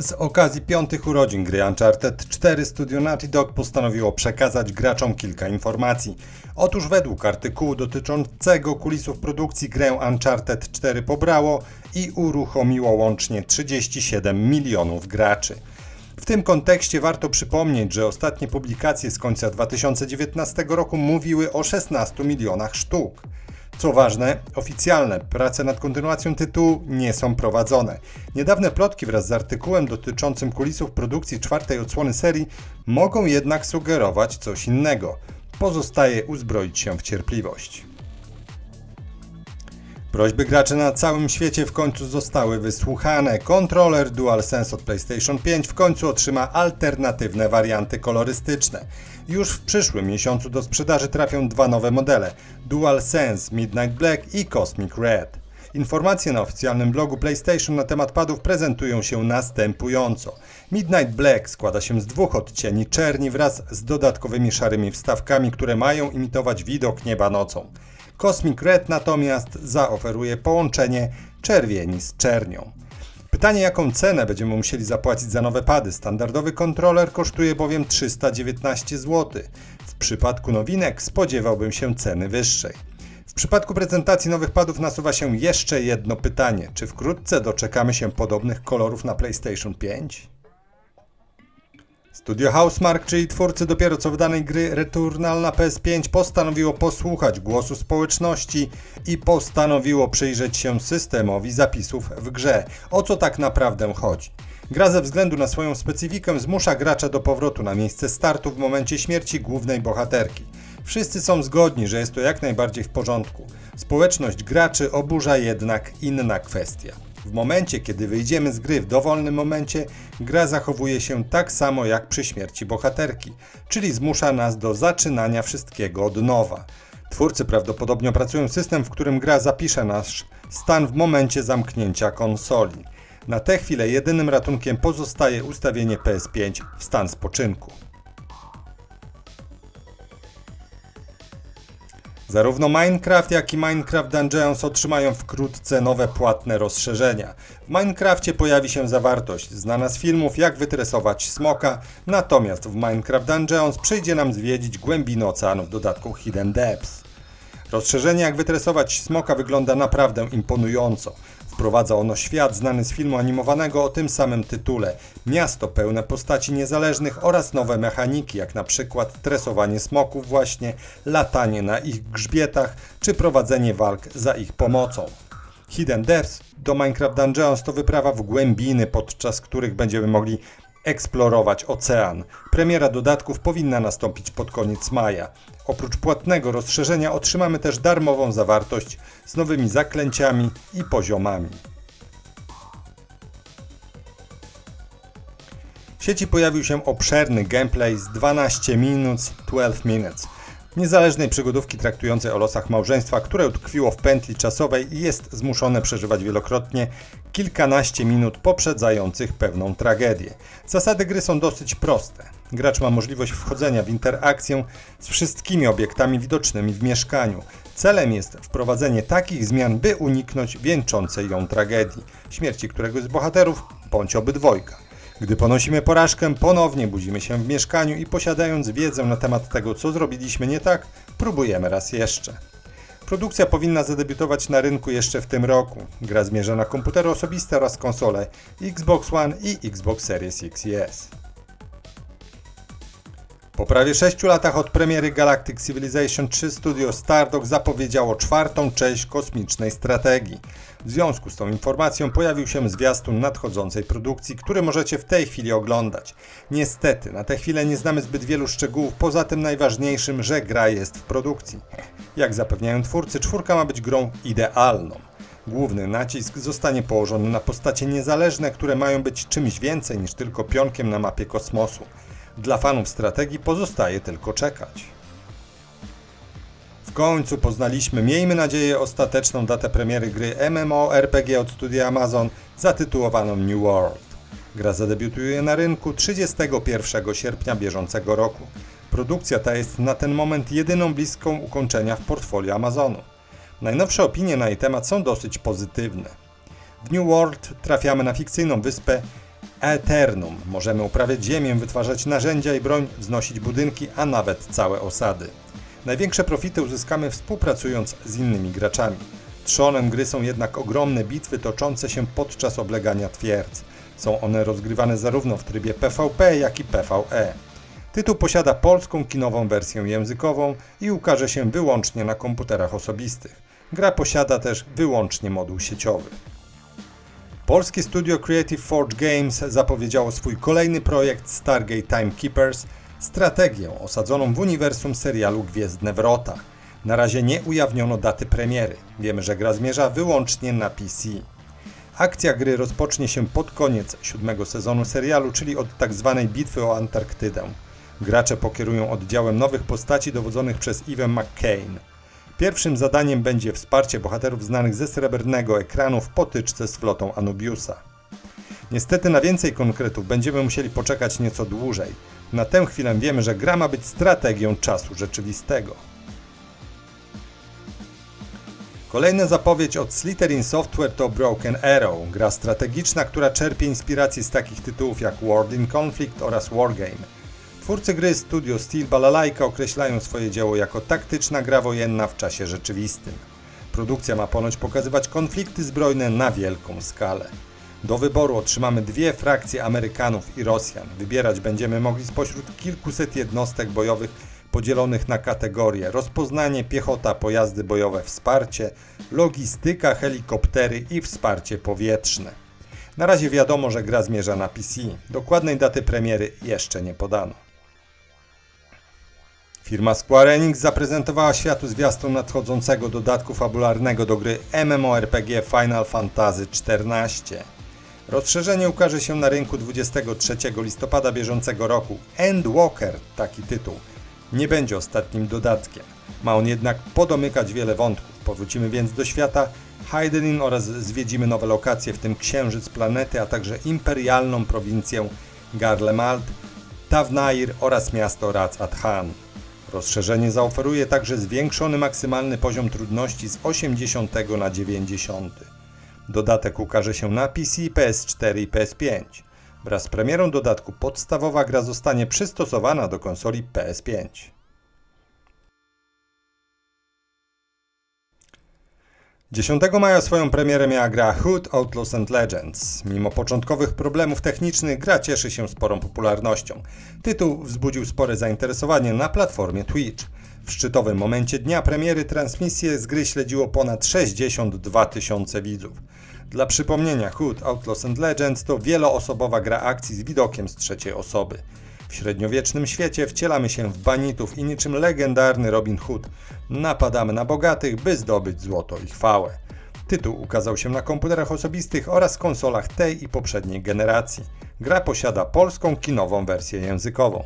Z okazji piątych urodzin gry Uncharted 4 studio Naughty Dog postanowiło przekazać graczom kilka informacji. Otóż według artykułu dotyczącego kulisów produkcji grę Uncharted 4 pobrało i uruchomiło łącznie 37 milionów graczy. W tym kontekście warto przypomnieć, że ostatnie publikacje z końca 2019 roku mówiły o 16 milionach sztuk. Co ważne, oficjalne prace nad kontynuacją tytułu nie są prowadzone. Niedawne plotki wraz z artykułem dotyczącym kulisów produkcji czwartej odsłony serii mogą jednak sugerować coś innego. Pozostaje uzbroić się w cierpliwość. Prośby graczy na całym świecie w końcu zostały wysłuchane. Kontroler DualSense od PlayStation 5 w końcu otrzyma alternatywne warianty kolorystyczne. Już w przyszłym miesiącu do sprzedaży trafią dwa nowe modele: DualSense Midnight Black i Cosmic Red. Informacje na oficjalnym blogu PlayStation na temat padów prezentują się następująco. Midnight Black składa się z dwóch odcieni czerni wraz z dodatkowymi szarymi wstawkami, które mają imitować widok nieba nocą. Cosmic Red natomiast zaoferuje połączenie czerwieni z czernią. Pytanie, jaką cenę będziemy musieli zapłacić za nowe pady. Standardowy kontroler kosztuje bowiem 319 zł. W przypadku nowinek spodziewałbym się ceny wyższej. W przypadku prezentacji nowych padów nasuwa się jeszcze jedno pytanie. Czy wkrótce doczekamy się podobnych kolorów na PlayStation 5? Studio Housemark, czyli twórcy dopiero co wydanej gry Returnal na PS5 postanowiło posłuchać głosu społeczności i postanowiło przyjrzeć się systemowi zapisów w grze. O co tak naprawdę chodzi? Gra ze względu na swoją specyfikę zmusza gracza do powrotu na miejsce startu w momencie śmierci głównej bohaterki. Wszyscy są zgodni, że jest to jak najbardziej w porządku. Społeczność graczy oburza jednak inna kwestia. W momencie, kiedy wyjdziemy z gry w dowolnym momencie, gra zachowuje się tak samo jak przy śmierci bohaterki, czyli zmusza nas do zaczynania wszystkiego od nowa. Twórcy prawdopodobnie opracują system, w którym gra zapisze nasz stan w momencie zamknięcia konsoli. Na tę chwilę jedynym ratunkiem pozostaje ustawienie PS5 w stan spoczynku. Zarówno Minecraft, jak i Minecraft Dungeons otrzymają wkrótce nowe płatne rozszerzenia. W Minecrafcie pojawi się zawartość znana z filmów jak wytresować smoka, natomiast w Minecraft Dungeons przyjdzie nam zwiedzić głębiny oceanu w dodatku Hidden Depths. Rozszerzenie jak wytresować smoka wygląda naprawdę imponująco. Wprowadza ono świat znany z filmu animowanego o tym samym tytule, miasto pełne postaci niezależnych oraz nowe mechaniki, jak na przykład tresowanie smoków właśnie, latanie na ich grzbietach, czy prowadzenie walk za ich pomocą. Hidden Depths do Minecraft Dungeons to wyprawa w głębiny, podczas których będziemy mogli eksplorować ocean. Premiera dodatków powinna nastąpić pod koniec maja. Oprócz płatnego rozszerzenia otrzymamy też darmową zawartość z nowymi zaklęciami i poziomami. W sieci pojawił się obszerny gameplay z 12 minut 12 minutes. Niezależnej przygodówki traktującej o losach małżeństwa, które utkwiło w pętli czasowej i jest zmuszone przeżywać wielokrotnie kilkanaście minut poprzedzających pewną tragedię. Zasady gry są dosyć proste. Gracz ma możliwość wchodzenia w interakcję z wszystkimi obiektami widocznymi w mieszkaniu. Celem jest wprowadzenie takich zmian, by uniknąć wieńczącej ją tragedii, śmierci któregoś z bohaterów bądź obydwojga. Gdy ponosimy porażkę, ponownie budzimy się w mieszkaniu i posiadając wiedzę na temat tego, co zrobiliśmy nie tak, próbujemy raz jeszcze. Produkcja powinna zadebiutować na rynku jeszcze w tym roku. Gra zmierza na komputery osobiste oraz konsole Xbox One i Xbox Series X i S. Po prawie 6 latach od premiery Galactic Civilization 3 studio Stardock zapowiedziało czwartą część kosmicznej strategii. W związku z tą informacją pojawił się zwiastun nadchodzącej produkcji, który możecie w tej chwili oglądać. Niestety, na tę chwilę nie znamy zbyt wielu szczegółów, poza tym najważniejszym, że gra jest w produkcji. Jak zapewniają twórcy, czwórka ma być grą idealną. Główny nacisk zostanie położony na postacie niezależne, które mają być czymś więcej niż tylko pionkiem na mapie kosmosu. Dla fanów strategii pozostaje tylko czekać. W końcu poznaliśmy, miejmy nadzieję, ostateczną datę premiery gry MMORPG od studia Amazon zatytułowaną New World. Gra zadebiutuje na rynku 31 sierpnia bieżącego roku. Produkcja ta jest na ten moment jedyną bliską ukończenia w portfolio Amazonu. Najnowsze opinie na jej temat są dosyć pozytywne. W New World trafiamy na fikcyjną wyspę Eternum. Możemy uprawiać ziemię, wytwarzać narzędzia i broń, wznosić budynki, a nawet całe osady. Największe profity uzyskamy współpracując z innymi graczami. Trzonem gry są jednak ogromne bitwy toczące się podczas oblegania twierdz. Są one rozgrywane zarówno w trybie PvP, jak i PvE. Tytuł posiada polską kinową wersję językową i ukaże się wyłącznie na komputerach osobistych. Gra posiada też wyłącznie moduł sieciowy. Polskie studio Creative Forge Games zapowiedziało swój kolejny projekt Stargate Timekeepers, strategię osadzoną w uniwersum serialu Gwiezdne Wrota. Na razie nie ujawniono daty premiery. Wiemy, że gra zmierza wyłącznie na PC. Akcja gry rozpocznie się pod koniec siódmego sezonu serialu, czyli od tzw. bitwy o Antarktydę. Gracze pokierują oddziałem nowych postaci dowodzonych przez Evan McCain. Pierwszym zadaniem będzie wsparcie bohaterów znanych ze srebrnego ekranu w potyczce z flotą Anubiusa. Niestety na więcej konkretów będziemy musieli poczekać nieco dłużej. Na tę chwilę wiemy, że gra ma być strategią czasu rzeczywistego. Kolejna zapowiedź od Slytherin Software to Broken Arrow, gra strategiczna, która czerpie inspiracji z takich tytułów jak World in Conflict oraz Wargame. Twórcy gry Studio Steel Balalaika określają swoje dzieło jako taktyczna gra wojenna w czasie rzeczywistym. Produkcja ma ponoć pokazywać konflikty zbrojne na wielką skalę. Do wyboru otrzymamy dwie frakcje Amerykanów i Rosjan. Wybierać będziemy mogli spośród kilkuset jednostek bojowych podzielonych na kategorie rozpoznanie, piechota, pojazdy bojowe, wsparcie, logistyka, helikoptery i wsparcie powietrzne. Na razie wiadomo, że gra zmierza na PC. Dokładnej daty premiery jeszcze nie podano. Firma Square Enix zaprezentowała światu zwiastun nadchodzącego dodatku fabularnego do gry MMORPG Final Fantasy XIV. Rozszerzenie ukaże się na rynku 23 listopada bieżącego roku. Endwalker, taki tytuł, nie będzie ostatnim dodatkiem. Ma on jednak podomykać wiele wątków. Powrócimy więc do świata Heidenin oraz zwiedzimy nowe lokacje, w tym księżyc planety, a także imperialną prowincję Garlemald, Tavnair oraz miasto Raz Adhan. Rozszerzenie zaoferuje także zwiększony maksymalny poziom trudności z 80 na 90. Dodatek ukaże się na PC, PS4 i PS5. Wraz z premierą dodatku podstawowa gra zostanie przystosowana do konsoli PS5. 10 maja swoją premierę miała gra Hood Outlaws and Legends. Mimo początkowych problemów technicznych, gra cieszy się sporą popularnością. Tytuł wzbudził spore zainteresowanie na platformie Twitch. W szczytowym momencie dnia premiery transmisję z gry śledziło ponad 62 tysiące widzów. Dla przypomnienia, Hood Outlaws and Legends to wieloosobowa gra akcji z widokiem z trzeciej osoby. W średniowiecznym świecie wcielamy się w banitów i niczym legendarny Robin Hood napadamy na bogatych, by zdobyć złoto i chwałę. Tytuł ukazał się na komputerach osobistych oraz konsolach tej i poprzedniej generacji. Gra posiada polską kinową wersję językową.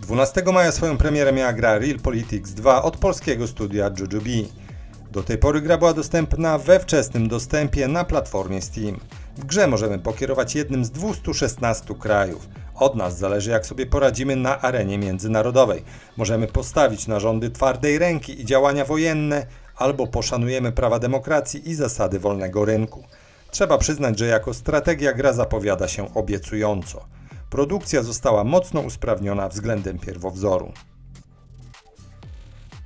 12 maja swoją premierę miała gra Real Politics 2 od polskiego studia Jujubee. Do tej pory gra była dostępna we wczesnym dostępie na platformie Steam. W grze możemy pokierować jednym z 216 krajów. Od nas zależy, jak sobie poradzimy na arenie międzynarodowej. Możemy postawić na rządy twardej ręki i działania wojenne, albo poszanujemy prawa demokracji i zasady wolnego rynku. Trzeba przyznać, że jako strategia gra zapowiada się obiecująco. Produkcja została mocno usprawniona względem pierwowzoru.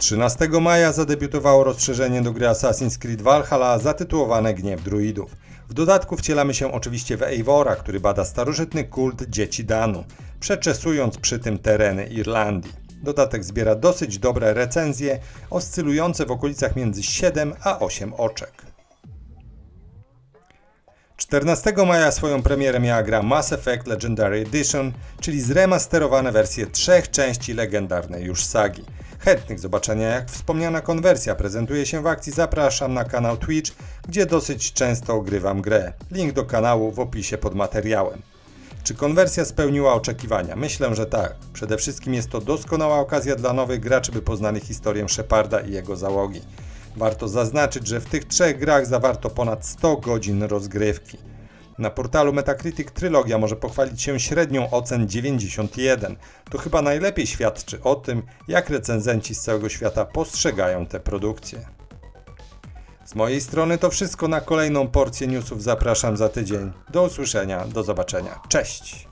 13 maja zadebiutowało rozszerzenie do gry Assassin's Creed Valhalla zatytułowane Gniew Druidów. W dodatku wcielamy się oczywiście w Eivora, który bada starożytny kult dzieci Danu, przeczesując przy tym tereny Irlandii. Dodatek zbiera dosyć dobre recenzje, oscylujące w okolicach między 7 a 8 oczek. 14 maja swoją premierę miała gra Mass Effect Legendary Edition, czyli zremasterowane wersje trzech części legendarnej już sagi. Chętnych zobaczenia jak wspomniana konwersja prezentuje się w akcji zapraszam na kanał Twitch, gdzie dosyć często ogrywam grę. Link do kanału w opisie pod materiałem. Czy konwersja spełniła oczekiwania? Myślę, że tak. Przede wszystkim jest to doskonała okazja dla nowych graczy, by poznali historię Sheparda i jego załogi. Warto zaznaczyć, że w tych trzech grach zawarto ponad 100 godzin rozgrywki. Na portalu Metacritic trylogia może pochwalić się średnią ocen 91. To chyba najlepiej świadczy o tym, jak recenzenci z całego świata postrzegają te produkcje. Z mojej strony to wszystko na kolejną porcję newsów zapraszam za tydzień. Do usłyszenia, do zobaczenia. Cześć!